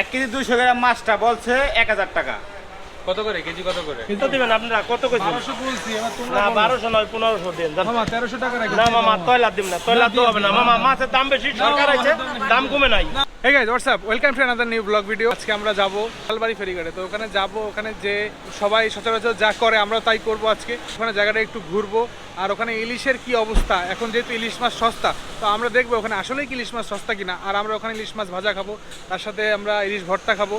এক কেজি দুইশো গ্রাম মাছটা বলছে এক হাজার টাকা। কত করে? কেজি কত করে? কত দিবেন আপনারা কত বলছি এবার তোমরা না নয় দিন। মামা টাকা না মামা তয়লা না তয়লা তো হবে না। মামা মাছের দাম বেশি সরকার আছে দাম কমে নাই। Hey guys WhatsApp welcome to another new blog video আজকে আমরা যাব শালবাড়ি ফেরিঘাটে। তো ওখানে যাব ওখানে যে সবাই সচরাচর যা করে আমরা তাই করব আজকে। ওখানে জায়গাটা একটু ঘুরবো। আর ওখানে ইলিশের কি অবস্থা? এখন যেহেতু ইলিশ মাছ সস্তা তো আমরা দেখব ওখানে আসলেই কি ইলিশ মাছ সস্তা কিনা। আর আমরা ওখানে ইলিশ মাছ ভাজা খাব। তার সাথে আমরা ইলিশ ভর্তা খাব।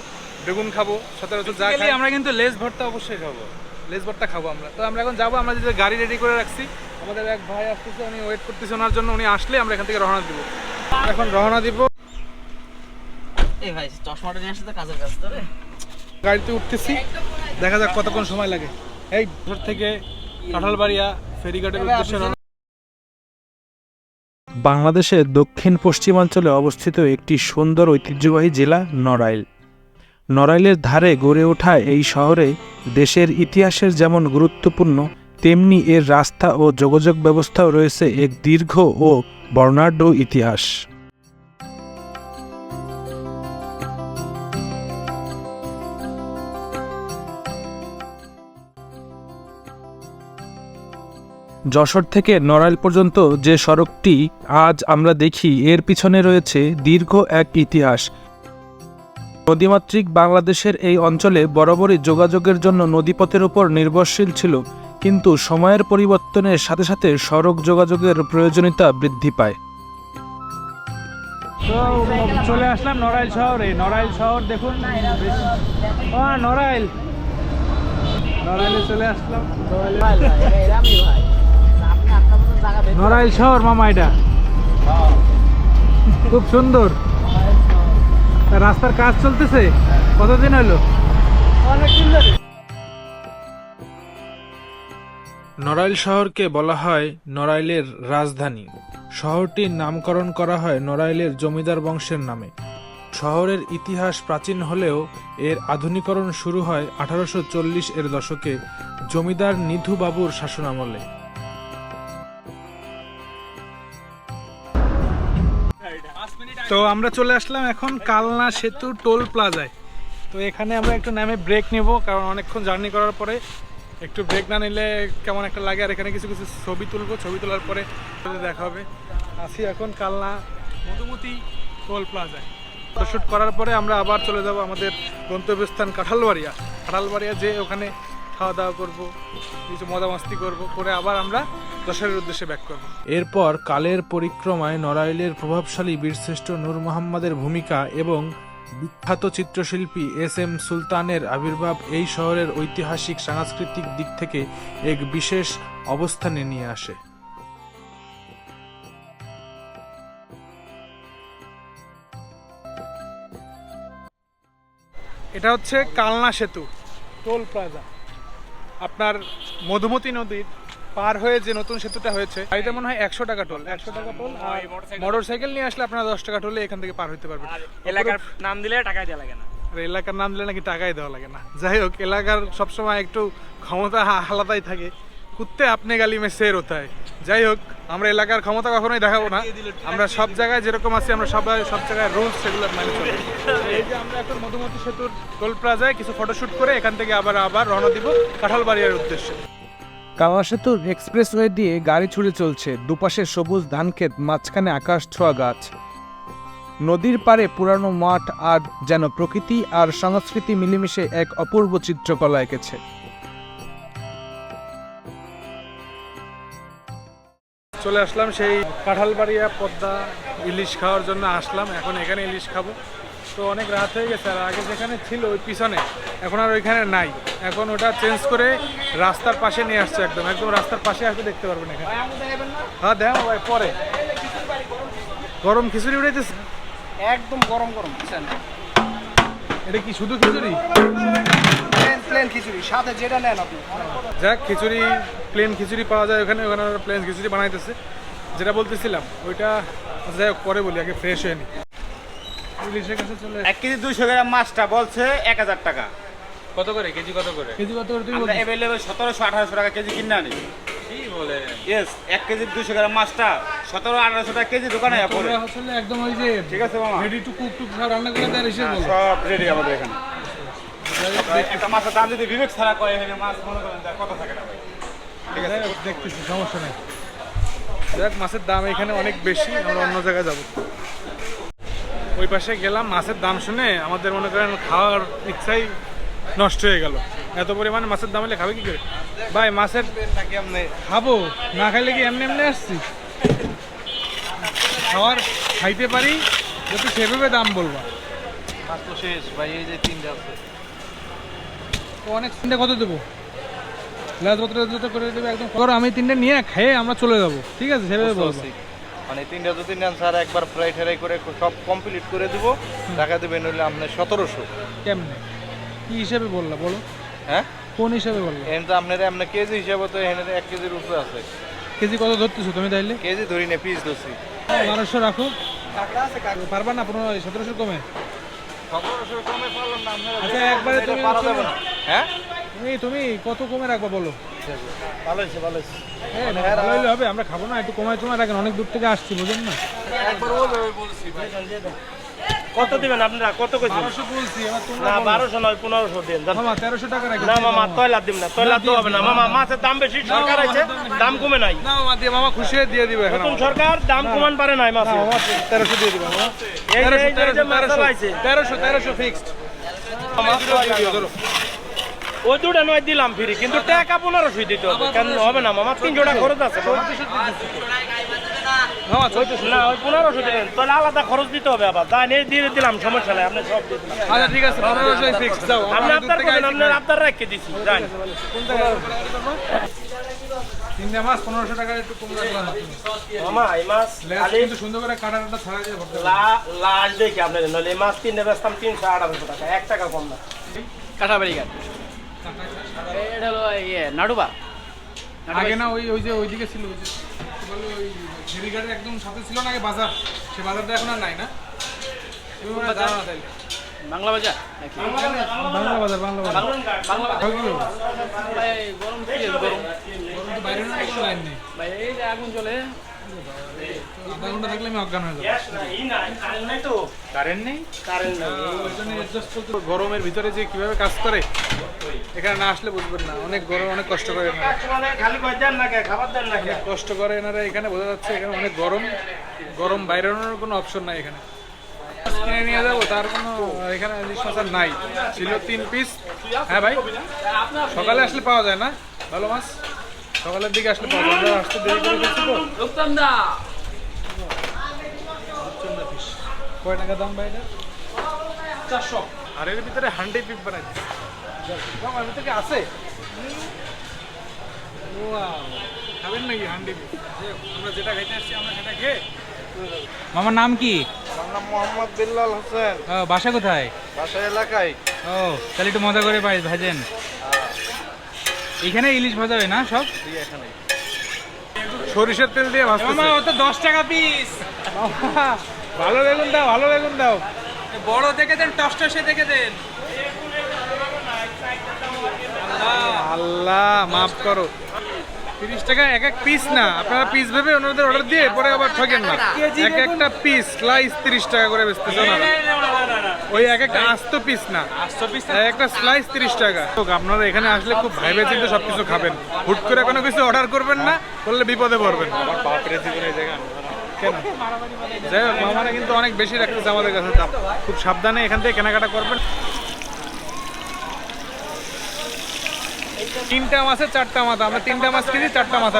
বেগুন খাব সচরাচর যা খাই। আমরা কিন্তু লেস ভর্তা অবশ্যই খাব। লেস ভর্তা খাব আমরা। তো আমরা এখন যাব আমরা যে গাড়ি রেডি করে রাখছি। আমাদের এক ভাই আসতেছে উনি ওয়েট করতেছে ওনার জন্য উনি আসলে আমরা এখান থেকে রওনা দিব। এখন রওনা দিব। এই ভাই চশমাটা নিয়ে আসলে তো কাজের কাজ তো রে। গাড়িতে উঠতেছি। দেখা যাক কতক্ষণ সময় লাগে। এই ভোর থেকে কাঁঠালবাড়িয়া ফেরিঘাটের উদ্দেশ্যে রওনা বাংলাদেশের দক্ষিণ পশ্চিমাঞ্চলে অবস্থিত একটি সুন্দর ঐতিহ্যবাহী জেলা নড়াইল। নড়াইলের ধারে গড়ে ওঠা এই শহরে দেশের ইতিহাসের যেমন গুরুত্বপূর্ণ, তেমনি এর রাস্তা ও যোগাযোগ ব্যবস্থাও রয়েছে এক দীর্ঘ ও বর্ণাঢ্য ইতিহাস। যশোর থেকে নড়াইল পর্যন্ত যে সড়কটি আজ আমরা দেখি, এর পিছনে রয়েছে দীর্ঘ এক ইতিহাস। নদীমাতৃক বাংলাদেশের এই অঞ্চলে বরাবরই যোগাযোগের জন্য নদীপথের উপর নির্ভরশীল ছিল কিন্তু সময়ের পরিবর্তনের সাথে সাথে সড়ক যোগাযোগের প্রয়োজনীয়তা বৃদ্ধি পায়। তো চলে আসলাম নড়াইল শহরে। নড়াইল শহর দেখুন ও নড়াইল। নড়াইলে চলে আসলাম। নড়াইলে- শহর মামা এটা। খুব সুন্দর। রাস্তার কাজ চলতেছে? কতদিন হলো? নড়াইল শহরকে বলা হয় নড়াইলের রাজধানী। শহরটির নামকরণ করা হয় নড়াইলের জমিদার বংশের নামে। শহরের ইতিহাস প্রাচীন হলেও এর আধুনিকরণ শুরু হয় আঠারোশো চল্লিশ এর দশকে। জমিদার নিধু বাবুর শাসনামলে। তো আমরা চলে আসলাম এখন কালনা সেতু টোল প্লাজায়। তো এখানে আমরা একটু নামে ব্রেক নেব, কারণ অনেকক্ষণ জার্নি করার পরে একটু ব্রেক না নিলে কেমন একটা লাগে। আর এখানে কিছু কিছু ছবি তুলবো, ছবি তোলার পরে দেখা হবে। আসি এখন কালনা মধুমতি টোল প্লাজায়। ফটোশ্যুট করার পরে আমরা আবার চলে যাব আমাদের গন্তব্যস্থান কাঁঠালবাড়িয়া। কাঁঠালবাড়িয়া যে ওখানে খাওয়া দাওয়া করব কিছু মজা মাস্তি করব করে আবার আমরা দশের উদ্দেশ্যে ব্যাক করব। এরপর কালের পরিক্রমায় নড়াইলের প্রভাবশালী বীরশ্রেষ্ঠ নূর মোহাম্মদের ভূমিকা এবং বিখ্যাত চিত্রশিল্পী এস এম সুলতানের আবির্ভাব এই শহরের ঐতিহাসিক সাংস্কৃতিক দিক থেকে এক বিশেষ অবস্থানে নিয়ে আসে। এটা হচ্ছে কালনা সেতু টোল প্লাজা। আপনার মধুমতি নদীর পার হয়ে যে নতুন সেতুটা হয়েছে এটা মনে হয় একশো টাকা টোল একশো টাকা টোল আর মোটর সাইকেল নিয়ে আসলে আপনার দশ টাকা টোলে এখান থেকে পার হইতে পারবেন। এলাকার নাম দিলে টাকা দেওয়া লাগে না। আর এলাকার নাম দিলে নাকি টাকাই দেওয়া লাগে না। যাই হোক এলাকার সবসময় একটু ক্ষমতা আলাদাই থাকে। কুত্তে আপনি গালি মে শের হতে যাই হোক, আমরা এলাকার ক্ষমতা কখনোই দেখাবো না। আমরা সব জায়গায় যেরকম আছি, আমরা সবাই সব জায়গায় রুলস সেগুলো মেনে চলি এই যে আমরা এখন মধুমতি সেতুর টোল প্লাজায় কিছু ফটোশুট করে এখান থেকে আবার আবার রওনা দিব কাঁঠালবাড়িয়ার উদ্দেশ্যে। কালনা সেতুর এক্সপ্রেসওয়ে দিয়ে গাড়ি ছুটে চলছে দুপাশে সবুজ ধানক্ষেত, মাঝখানে আকাশ ছোঁয়া গাছ। নদীর পাড়ে পুরানো মাঠ আর যেন প্রকৃতি আর সংস্কৃতি মিলেমিশে এক অপূর্ব চিত্রকলা এঁকেছে। চলে আসলাম সেই কাঁঠালবাড়িয়া পদ্মা ইলিশ খাওয়ার জন্য আসলাম। এখন এখানে ইলিশ খাব। তো অনেক রাত হয়ে গেছে আর আগে যেখানে ছিল ওই পিছনে এখন আর ওইখানে নাই। এখন ওটা চেঞ্জ করে রাস্তার পাশে নিয়ে আসছে একদম। একদম রাস্তার পাশে আসতে দেখতে পারবেন এখানে। হ্যাঁ দেখো ভাই পরে। গরম খিচুড়ি উঠেছে একদম গরম গরম। এটা কি শুধু খিচুড়ি? প্লেন খিচুড়ি সাথে যেটা নেন আপনি। যাক খিচুড়ি প্লেন খিচুড়ি পাওয়া যায় ওখানে ওখানে প্লেন খিচুড়ি বানাইতেছে। যেটা বলতেছিলাম ওইটা যাই হোক পরে বলি আগে ফ্রেশ হয়ে ইলিশের কাছে চলে এক কেজি দুইশো গ্রাম মাছটা বলছে এক হাজার টাকা। কত করে? কেজি কত করে? কেজি কত করে তুমি অ্যাভেলেবেল সতেরোশো আঠারোশো টাকা কেজি কিনে আনি। কি বলে? ইয়েস এক কেজি দুশো গ্রাম মাছটা সতেরো আঠারোশো টাকা কেজি দোকানে পড়ে। আসলে একদম ওই যে ঠিক আছে মামা। রেডি টু কুক টুক সব রান্না করে দেয় সব রেডি আমাদের এখানে। একটা মাছের দাম যদি বিবেক ছাড়া কয় এখানে মাছ মনে করেন কত থাকে না ভাই? দেখতেছি সমস্যা নেই। দেখ মাছের দাম এখানে অনেক বেশি আমরা অন্য জায়গায় যাব। ওই পাশে গেলাম মাছের দাম শুনে আমাদের মনে করেন খাওয়ার ইচ্ছাই নষ্ট হয়ে গেল। এত পরিমাণে মাছের দাম হলে খাবে কি করে? ভাই মাছের খাব না খাইলে কি এমনি এমনি আসছি? খাওয়ার খাইতে পারি যদি সেভাবে দাম বলবা। শেষ ভাই এই যে তিনটা আছে। তো অনেক তিনটে কত দেবো? যত করে দেবে একদম করো আমি তিনটে নিয়ে খেয়ে আমরা চলে যাব। ঠিক আছে সেভাবে বলব। মানে তিনটা যদি নেন স্যার একবার ফ্রাই ট্রাই করে সব কমপ্লিট করে দিব। টাকা দেবেন হইলে আপনার সতেরোশো। কেমনে? কি হিসেবে বললা বলো? হ্যাঁ? কোন হিসেবে বললা? এখানে তো আপনার আপনার কেজি হিসাবে তো এখানে এক কেজির উপরে আছে। কেজি কত ধরতেছো তুমি তাইলে? কেজি ধরি না পিস ধরছি। বারোশো রাখো। পারবা না পনেরো সতেরোশো কমে? আচ্ছা একবারে তুমি পারা যাবে না। হ্যাঁ? তুমি তুমি কত কমে রাখবা বলো? ভালো হয়েছে ভালো হয়েছে। হ্যাঁ ভালো হইলে হবে আমরা খাব না একটু কমায় তোমার রাখেন অনেক দূর থেকে আসছি বুঝেন না। কত দিবেন আপনারা? কত কেজি বারোশো বলছি এবার তোমরা না বলো। বারোশো নয় পনেরোশো দিন। মামা তেরোশো টাকা রাখি না মামা তয়লা দিব না তয়লা তো হবে না। মামা মাছের দাম বেশি সরকার আছে দাম কমে নাই। না মামা দিয়ে মামা খুশি দিয়ে দিবে এখন নতুন সরকার দাম কমান পারে নাই মাছে দিয়ে দিবে মামা। ফিক্সড ওই দুটা নয় দিলাম ফ্রি কিন্তু টাকা পনেরোশো দিতে হবে। কেন হবে না মামা তিনশো টাকা খরচ আছে। না ওই পনেরোশো দিবেন তাহলে আলাদা খরচ দিতে হবে আবার। তাই নিয়ে দিয়ে দিলাম সমস্যা নাই আপনি সব আচ্ছা ঠিক আছে পনেরোশোই ফিক্স আপনি আপনার করেন, আপনার আপনার রেখে দিছি যান। তিনটে মাছ পনেরোশো টাকা একটু কম রাখলাম মামা এই মাছ খালি কিন্তু সুন্দর করে কাটা কাটা ছাড়া ভরতে হবে। দেখি নলে এই মাছ তিনটে বেচতাম তিনশো আড়াইশো টাকা এক টাকা কম না। কাঁঠাবাড়ি ঘাট এটা হলো ইয়ে নাডুবা। আগে না ওই ওই যে ওইদিকে ছিল ওই যে। বলে ওই ফেরিঘাটের একদম সাথে ছিল না আগে বাজার। সে বাজারটা এখন আর নাই না। বাংলা বাজার বাংলা বাজার বাংলা বাজার। বাংলা গরম গরম? গরম তো বাইরে না লাইন নেই। ভাই এই যে আগুন চলে আধা ঘণ্টা থাকলে আমি অজ্ঞান হয়ে যাব। কারেন্ট নাই তো। কারেন্ট নেই? কারেন্ট নাই। ওই জন্য adjust করতে গরমের ভিতরে যে কীভাবে কাজ করে এখানে না আসলে বুঝবেন না। অনেক গরম অনেক কষ্ট করে এনারা। মানে খালি দেন না খাবার দেন না কষ্ট করে এনারা এখানে বোঝা যাচ্ছে এখানে অনেক গরম। গরম বাইরেনোর কোনো অপশন নাই এখানে। কিনে নিয়ে যাব তার কোনো এখানে ইলিশ নাই। ছিল তিন পিস হ্যাঁ ভাই? সকালে আসলে পাওয়া যায় না ভালো মাছ। সকালের দিকে আসলে পাওয়া যায় আমরা আসতে দেরি করে ফেলছি তো। কয় টাকা দাম ভাই এটা? চারশো। আর এর ভিতরে হান্ডি পিপ বানাইছে। আমার ভিতরে আছে? খাবেন নাকি হান্ডি পিপ আমরা যেটা খাইতে আসছি আমরা সেটা খেয়ে মামার নাম কি? আমার নাম মোহাম্মদ বিল্লাল হোসেন। ও, বাসা কোথায়? বাসা এলাকায়। ও তাহলে একটু মজা করে পাই ভাজেন। এখানে ইলিশ ভাজা হয় না সব? সরিষার তেল দিয়ে ভাজতেছে। ও তো দশ টাকা পিস মামা, ভালো বেগুন দাও ভালো বেগুন দাও। বড় দেখে দেন টসটসে দেখে দেন। আল্লাহ মাফ করো। তিরিশ টাকা এক এক পিস না আপনারা পিস ভেবে ওনাদের অর্ডার দিয়ে পরে আবার ঠকেন না। এক একটা পিস স্লাইস তিরিশ টাকা করে বেচতেছে ওনারা ওই এক একটা আস্ত পিস না। আস্ত এক একটা স্লাইস তিরিশ টাকা। তো আপনারা এখানে আসলে খুব ভাইবে চিন্তে সব কিছু খাবেন। হুট করে কোনো কিছু অর্ডার করবেন না করলে বিপদে পড়বেন। কেন? যাই হোক, মামারা কিন্তু অনেক বেশি রাখতেছে আমাদের কাছে। খুব সাবধানে এখান থেকে কেনাকাটা করবেন। তিনটা মাছের চারটা মাথা। আমরা তিনটা মাছ কিনি চারটা মাথা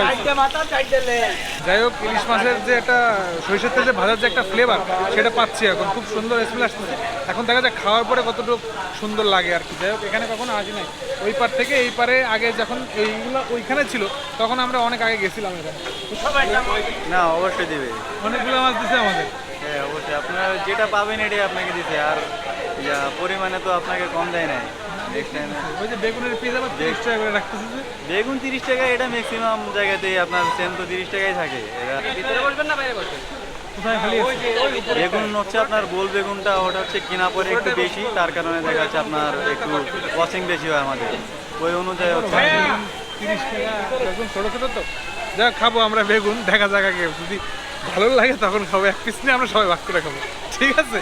যাই হোক ইলিশ মাছের যে একটা সরিষার তেলে ভাজার যে একটা ফ্লেভার সেটা পাচ্ছি এখন। খুব সুন্দর স্মেল আসতেছে। এখন দেখা যায় খাওয়ার পরে কতটুকু সুন্দর লাগে আর কি। যাই হোক এখানে কখনো আসি নাই। ওই পার থেকে এই পারে আগে যখন এইগুলো ওইখানে ছিল তখন আমরা অনেক আগে গেছিলাম এখানে। না অবশ্যই দিবে। অনেকগুলো মাছ দিছে আমাদের। হ্যাঁ অবশ্যই। আপনার যেটা পাবেন এটাই আপনাকে দিতে আর পরিমাণে তো আপনাকে কম দেয় নাই। ওই যে বেগুনের পিস আবার তিরিশ টাকা করে রাখতেছে যে। বেগুন তিরিশ টাকা এটা ম্যাক্সিমাম জায়গাতেই আপনার সেম তো তিরিশ টাকাই থাকে। এরা ভিতরে বসবেন না বাইরে বসবেন? কোথায় খালি আছে? বেগুন হচ্ছে আপনার গোল বেগুনটা ওটা হচ্ছে কেনা পরে একটু বেশি তার কারণে দেখা যাচ্ছে আপনার একটু ওয়াশিং বেশি হয় আমাদের। ওই অনুযায়ী হচ্ছে তিরিশ টাকা বেগুন ছোটো ছোটো তো। যাক খাব আমরা বেগুন দেখা যাক আগে। যদি ভালো লাগে তখন খাব। এক পিস নিয়ে আমরা সবাই ভাগ করে খাব। ঠিক আছে?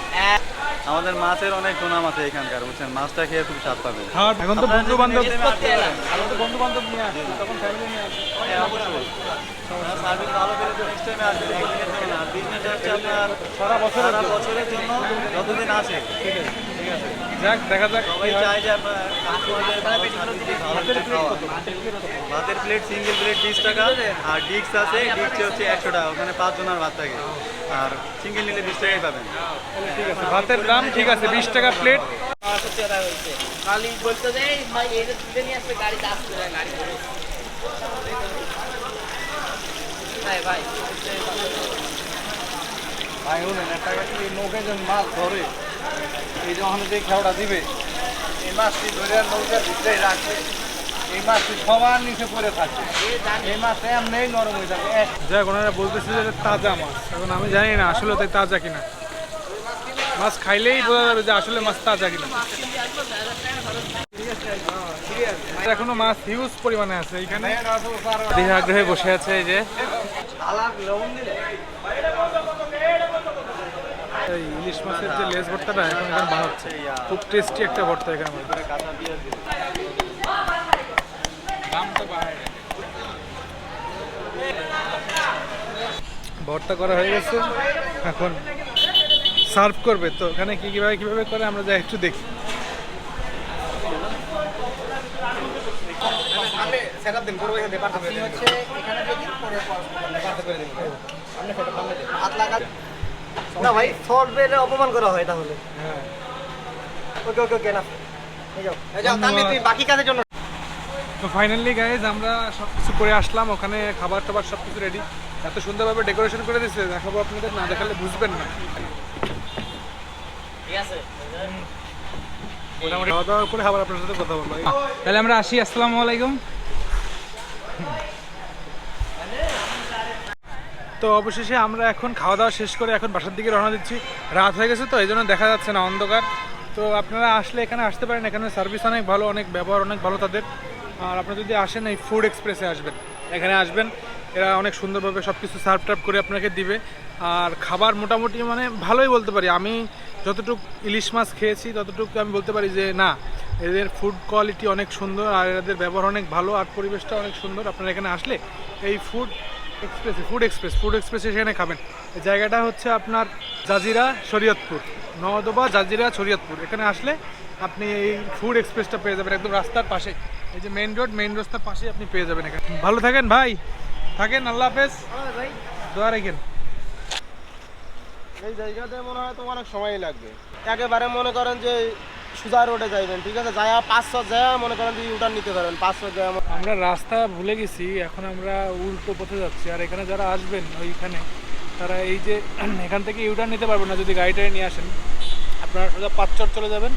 আমাদের মাছের অনেক সুনাম আছে এখানকার বুঝছেন? মাছটা খেয়ে খুব স্বাদ পাবে। এখন তো বন্ধু বান্ধব বন্ধু বান্ধব নিয়ে আসি তখন ফ্যামিলি নিয়ে আসি অবশ্যই। সার্ভিস ভালো পেলে তো নেক্সট টাইমে আসবেন একদিনের জন্য আর বিজনেস হচ্ছে আপনার সারা বছর সারা বছরের জন্য যতদিন আসে ঠিক আছে। যাক দেখা যাক সবাই চায় যে ভাতের প্লেট সিঙ্গেল প্লেট বিশ টাকা। আর ডিক্স আছে ডিক্স হচ্ছে একশো টাকা। ওখানে পাঁচ জনের ভাত থাকে। আর সিঙ্গেল নিলে বিশ টাকাই পাবেন। ঠিক আছে ভাতের দাম ঠিক আছে বিশ টাকা প্লেট বলতো যে ভাই তুলে নিয়ে আসবে গাড়ি ভাই ভাই। ভাই শুনেন একটা এই নৌকে মাছ ধরে। এই যখন যে খেওড়া দিবে এই মাছটি ধরে নৌকার ভিতরে রাখবে। এই মাছটি সবার নিচে পড়ে থাকে এই মাছটা এমনি নরম হয়ে যাবে। যাক ওনারা বলতেছে যে তাজা মাছ। এখন আমি জানি না আসলে তাই তাজা কিনা। মাছ খাইলেই বোঝা যাবে যে আসলে মাছ তাজা কিনা। এখনও মাছ হিউজ পরিমাণে আছে। এখানে দেখে আগ্রহে বসে আছে এই যে। এই ইলিশ মাছের যে লেজ ভর্তাটা এখন এখানে বানাচ্ছে খুব টেস্টি একটা ভর্তা এখানে ভর্তা করা হয়ে গেছে এখন সার্ভ করবে তো ওখানে কি কীভাবে কীভাবে করে আমরা যাই একটু দেখি না ভাই অপমান করা হয় তাহলে। হ্যাঁ ওকে ওকে ওকে না বাকি কাজের জন্য তো ফাইনালি গাইজ আমরা সব কিছু করে আসলাম। ওখানে খাবার টাবার সব কিছু রেডি এত সুন্দরভাবে ডেকোরেশন করে দিচ্ছে দেখাবো আপনাদের না দেখালে বুঝবেন না। ঠিক আছে মোটামুটি খাওয়া দাওয়া করে আবার আপনার সাথে কথা বলব। তাহলে আমরা আসি আসসালামু আলাইকুম। তো অবশেষে আমরা এখন খাওয়া দাওয়া শেষ করে এখন বাসার দিকে রওনা দিচ্ছি। রাত হয়ে গেছে তো এই জন্য দেখা যাচ্ছে না অন্ধকার। তো আপনারা আসলে এখানে আসতে পারেন, এখানে সার্ভিস অনেক ভালো, অনেক ব্যবহার অনেক ভালো তাদের। আর আপনারা যদি আসেন এই ফুড এক্সপ্রেসে আসবেন। এখানে আসবেন, এরা অনেক সুন্দরভাবে সব কিছু সার্ভ টার্ভ করে আপনাকে দিবে। আর খাবার মোটামুটি মানে ভালোই বলতে পারি। আমি যতটুকু ইলিশ মাছ খেয়েছি, ততটুকু আমি বলতে পারি যে না, এদের ফুড কোয়ালিটি অনেক সুন্দর আর এদের ব্যবহার অনেক ভালো, আর পরিবেশটা অনেক সুন্দর। আপনারা এখানে আসলে এই food express food express food এক্সপ্রেসে সেখানে খাবেন। এই জায়গাটা হচ্ছে আপনার জাজিরা শরীয়তপুর। নওদোবা জাজিরা শরীয়তপুর। এখানে আসলে আপনি এই ফুড এক্সপ্রেসটা পেয়ে যাবেন একদম রাস্তার পাশে। এই যে মেইন রোড মেইন রাস্তার পাশে আপনি পেয়ে যাবেন এখানে। ভালো থাকেন ভাই। থাকেন আল্লাহ হাফেজ। দোয়া রাখেন। এই জায়গাতে মনে হয় তো অনেক সময় লাগবে। একেবারে মনে করেন যে সুজা রোডে যাইবেন, ঠিক আছে? যায় পাঁচশো যায় মনে করেন যে ইউটার নিতে পারেন, পাঁচশো যায় আমরা রাস্তা ভুলে গেছি, এখন আমরা উল্টো পথে যাচ্ছি। আর এখানে যারা আসবেন ওইখানে, তারা এই যে এখান থেকে ইউটার্ন নিতে পারবেন না, যদি গাড়িটাই নিয়ে আসেন। আপনারা সোজা পাঁচচর চলে যাবেন,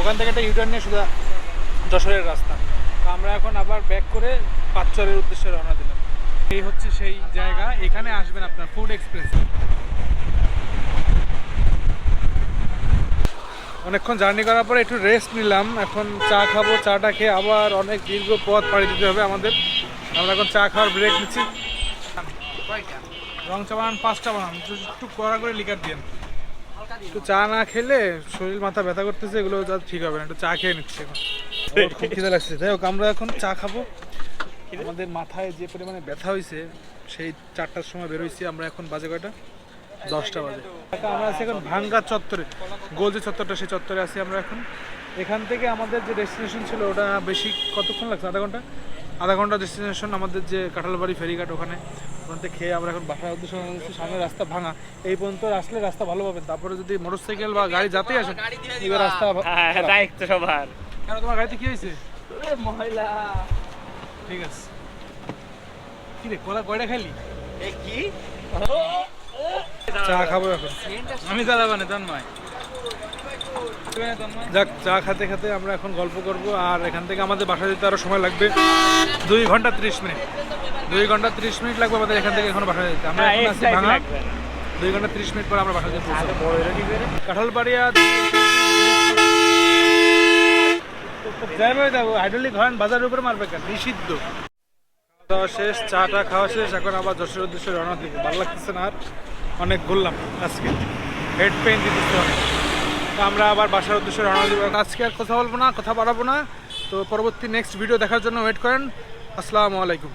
ওখান থেকে একটা ইউটার্ন নিয়ে সোজা যশোরের রাস্তা। তো আমরা এখন আবার ব্যাক করে পাঁচচরের উদ্দেশ্যে রওনা দিলাম। এই হচ্ছে সেই জায়গা, এখানে আসবেন আপনার ফুড এক্সপ্রেস অনেকক্ষণ জার্নি করার পরে একটু রেস্ট নিলাম। এখন চা খাব চাটা খেয়ে আবার অনেক দীর্ঘ পথ পাড়ি দিতে হবে আমাদের। আমরা এখন চা খাওয়ার ব্রেক নিচ্ছি। রং চা বানান পাঁচটা বানান। একটু কড়া করে লিকার দিন একটু চা না খেলে শরীর মাথা ব্যথা করতেছে এগুলো যা ঠিক হবে না। একটু চা খেয়ে নিচ্ছি এখন। খুব খিদে লাগছে যাই হোক আমরা এখন চা খাব। আমাদের মাথায় যে পরিমাণে ব্যথা হয়েছে সেই চারটার সময় বেরোইছি আমরা এখন বাজে কয়টা? দশটা বাজে। আমরা আছি এখন ভাঙ্গা চত্বরে গোল যে চত্বরটা সেই চত্বরে আছি আমরা এখন। এখান থেকে আমাদের যে ডেস্টিনেশন ছিল ওটা বেশি কতক্ষণ লাগছে? আধা ঘণ্টা? আধা ঘণ্টা ডেস্টিনেশন আমাদের যে কাঁঠালবাড়ি ফেরিঘাট ওখানে। ওখান থেকে খেয়ে আমরা এখন বাসার উদ্দেশ্যে সামনে রাস্তা ভাঙা। এই পর্যন্ত আসলে রাস্তা ভালো পাবেন। তারপরে যদি মোটরসাইকেল বা গাড়ি যাতে আসেন এবার রাস্তা খারাপ। দায়িত্ব সবার। কেন তোমার গাড়িতে কি হয়েছে? মহিলা ঠিক আছে। কি রে কলা কয়টা খাইলি? কি? চা খাব এখন। আমি তন্ময়। যাক চা খেতে খেতে আমরা এখন গল্প করব আর এখান থেকে আমাদের বাসা যেতে আরও সময় লাগবে। দুই ঘণ্টা ত্রিশ মিনিট। দুই ঘণ্টা ত্রিশ মিনিট লাগবে আমাদের এখান থেকে এখন বাসা যেতে। আমরা এখন আছি ভাঙা। দুই ঘণ্টা ত্রিশ মিনিট পর আমরা বাসা যেতে কাঁঠালবাড়িয়া যাইবে যাব। হাইড্রোলিক হরেন বাজারের উপরে মারবে কেন? নিষিদ্ধ। খাওয়া শেষ চাটা খাওয়া শেষ এখন আবার যশোর উদ্দেশ্যে রওনা দিব। ভালো লাগতেছে না আর? অনেক ঘুরলাম আজকে। হেড পেন দিতেছে অনেক। তো আমরা আবার বাসার উদ্দেশ্যে রওনা দিব। আজকে আর কথা বলব না, কথা বাড়াবো না। তো পরবর্তী নেক্সট ভিডিও দেখার জন্য ওয়েট করেন। আসসালামু আলাইকুম।